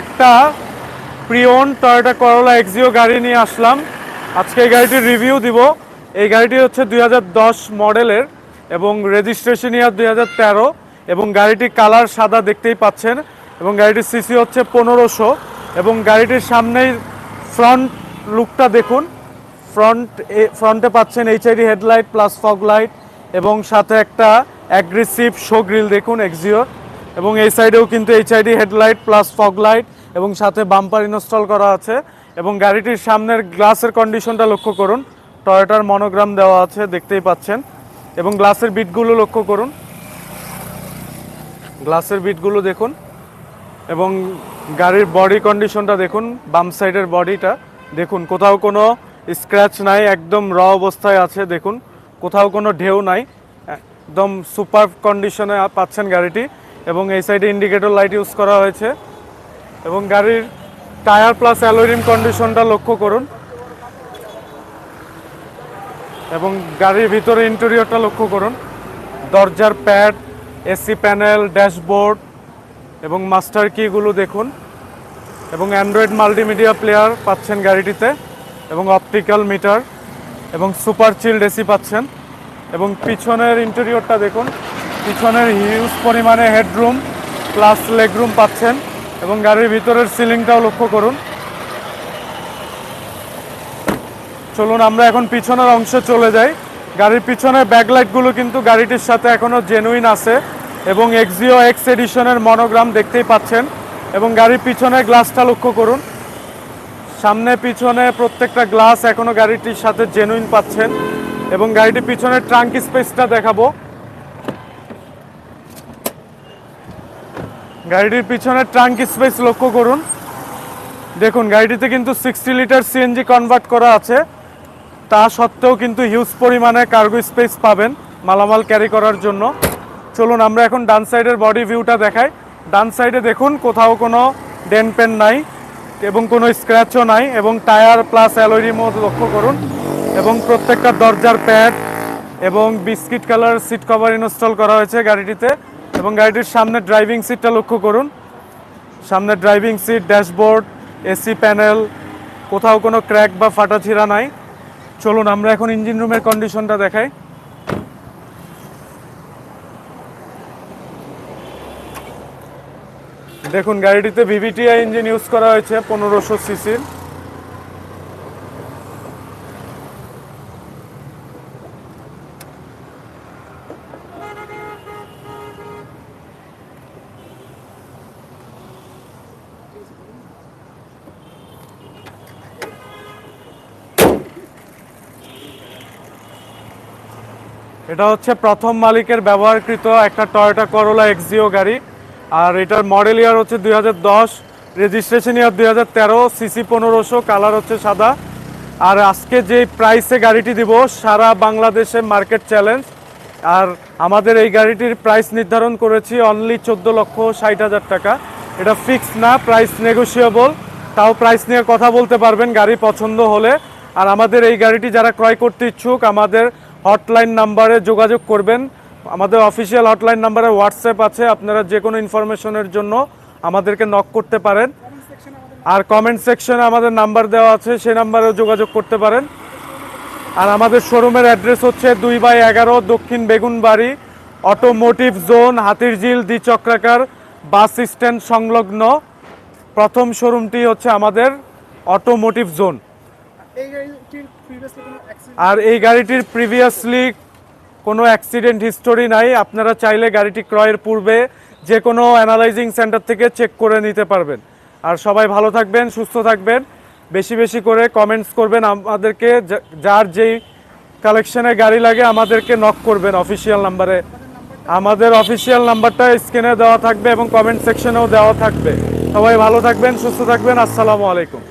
একটা প্রিয়ন টয়োটা করোলা এক্সিও গাড়ি নিয়ে আসলাম। আজকে এই গাড়িটির রিভিউ দিব। এই গাড়িটি হচ্ছে দু হাজার দশ মডেলের এবং রেজিস্ট্রেশন ইয়ার দুই হাজার তেরো এবং গাড়িটির কালার সাদা দেখতেই পাচ্ছেন এবং গাড়িটির সিসি হচ্ছে পনেরোশো এবং গাড়িটির সামনেই ফ্রন্ট লুকটা দেখুন। ফ্রন্ট ফ্রন্টে পাচ্ছেন HID headlight plus fog light এবং সাথে একটা অ্যাগ্রেসিভ শো গ্রিল দেখুন এক্সিওর এবং এই সাইডেও কিন্তু HID headlight plus fog light এবং সাথে বাম্পার ইনস্টল করা আছে এবং গাড়িটির সামনের গ্লাসের কন্ডিশনটা লক্ষ্য করুন। টয়োটার মনোগ্রাম দেওয়া আছে, দেখতেই পাচ্ছেন। এবং গ্লাসের বিটগুলো লক্ষ্য করুন। গ্লাসের বিটগুলো দেখুন এবং গাড়ির বডি কন্ডিশনটা দেখুন, বাম সাইডের বডিটা দেখুন, কোথাও কোনো স্ক্র্যাচ নাই, একদম র অবস্থায় আছে, দেখুন। কোথাও কোনো ঢেউ নাই, একদম সুপার কন্ডিশনে পাচ্ছেন গাড়িটি। এবং এই সাইডে ইন্ডিকেটর লাইট ইউজ করা হয়েছে। এবং গাড়ির টায়ার প্লাস অ্যালোরিম কন্ডিশনটা লক্ষ্য করুন। এবং গাড়ির ভিতরে ইন্টেরিয়রটা লক্ষ্য করুন। দরজার প্যাড এসি প্যানেল ড্যাশবোর্ড এবং মাস্টার কিগুলো দেখুন। এবং অ্যান্ড্রয়েড মাল্টিমিডিয়া প্লেয়ার পাচ্ছেন গাড়িটিতে এবং অপটিক্যাল মিটার এবং সুপার চিল্ড এসি পাচ্ছেন। এবং পিছনের ইন্টেরিয়রটা দেখুন। পিছনের হিউজ পরিমাণে হেডরুম প্লাস লেগরুম পাচ্ছেন এবং গাড়ির ভিতরের সিলিংটাও লক্ষ্য করুন। চলুন আমরা এখন পিছনের অংশে চলে যাই। গাড়ির পিছনের ব্যাকলাইটগুলো কিন্তু গাড়িটির সাথে এখনও জেনুইন আছে এবং এক্সিও এক্স এডিশনের মনোগ্রাম দেখতেই পাচ্ছেন এবং গাড়ির পিছনের গ্লাসটা লক্ষ্য করুন। সামনে পিছনে প্রত্যেকটা গ্লাস এখনও গাড়িটির সাথে জেনুইন পাচ্ছেন এবং গাড়িটির পিছনের ট্রাঙ্ক স্পেসটা দেখাবো। গাড়িটির পিছনের ট্রাঙ্ক স্পেস লক্ষ্য করুন। দেখুন, গাড়িটিতে কিন্তু সিক্সটি লিটার সিএনজি কনভার্ট করা আছে। তা সত্ত্বেও কিন্তু হিউজ পরিমাণে কার্গো স্পেস পাবেন মালামাল ক্যারি করার জন্য। চলুন, আমরা এখন ডান সাইডের বডি ভিউটা দেখাই। ডান সাইডে দেখুন, কোথাও কোনো ডেন পেন নাই এবং কোনো স্ক্র্যাচও নাই এবং টায়ার প্লাস অ্যালোরিমও লক্ষ্য করুন এবং প্রত্যেকটা দরজার প্যাড এবং biscuit colour seat cover install করা হয়েছে গাড়িটিতে। এবং গাড়িটির সামনে ড্রাইভিং সিটটা লক্ষ্য করুন। সামনে driving seat, dashboard, AC panel, কোথাও কোনো ক্র্যাক বা ফাটা ছিঁড়া নাই। চলুন, আমরা এখন ইঞ্জিন রুমের কন্ডিশনটা দেখাই। দেখুন, গাড়িটিতে ভিভিটিআই ইঞ্জিন ইউজ করা হয়েছে, পনেরোশো সিসির। এটা হচ্ছে প্রথম মালিকের ব্যবহারকৃত একটা টয়োটা করোলা এক্সিও গাড়ি। আর এটার মডেল ইয়ার হচ্ছে দু হাজার দশ রেজিস্ট্রেশন ইয়ার দুই হাজার তেরো সিসি পনেরোশো কালার হচ্ছে সাদা। আর আজকে যে প্রাইসে গাড়িটি দিব, সারা বাংলাদেশে মার্কেট চ্যালেঞ্জ আর আমাদের এই গাড়িটির প্রাইস নির্ধারণ করেছি অনলি চোদ্দ লক্ষ ষাট হাজার টাকা। এটা ফিক্স না প্রাইস নেগোসিয়েবল তাও প্রাইস নিয়ে কথা বলতে পারবেন, গাড়ি পছন্দ হলে। আর আমাদের এই গাড়িটি যারা ক্রয় করতে ইচ্ছুক, আমাদের হটলাইন নাম্বারে যোগাযোগ করবেন। আমাদের অফিসিয়াল হটলাইন নাম্বারে হোয়াটসঅ্যাপ আছে, আপনারা যে কোনো ইনফরমেশনের জন্য আমাদেরকে নক করতে পারেন। আর কমেন্ট সেকশনে আমাদের নাম্বার দেওয়া আছে সেই নাম্বারেও যোগাযোগ করতে পারেন। আর আমাদের শোরুমের অ্যাড্রেস হচ্ছে দুই বাই এগারো দক্ষিণ বেগুনবাড়ি অটোমোটিভ জোন হাতিরঝিল দ্বি চক্রাকার বাস স্ট্যান্ড সংলগ্ন। প্রথম শোরুমটি হচ্ছে আমাদের অটোমোটিভ জোন আর এই গাড়িটির প্রিভিয়াসলি কোনো অ্যাক্সিডেন্ট হিস্টোরি নাই। আপনারা চাইলে গাড়িটি ক্রয়ের পূর্বে যে কোনো অ্যানালাইজিং সেন্টার থেকে চেক করে নিতে পারবেন। আর সবাই ভালো থাকবেন, সুস্থ থাকবেন। বেশি বেশি করে কমেন্টস করবেন। আমাদেরকে যার যেই কালেকশনে গাড়ি লাগে আমাদেরকে নক করবেন অফিসিয়াল নাম্বারে আমাদের অফিসিয়াল নাম্বারটা স্ক্রিনে দেওয়া থাকবে এবং কমেন্ট সেকশনেও দেওয়া থাকবে। সবাই ভালো থাকবেন, সুস্থ থাকবেন। আসসালামু আলাইকুম।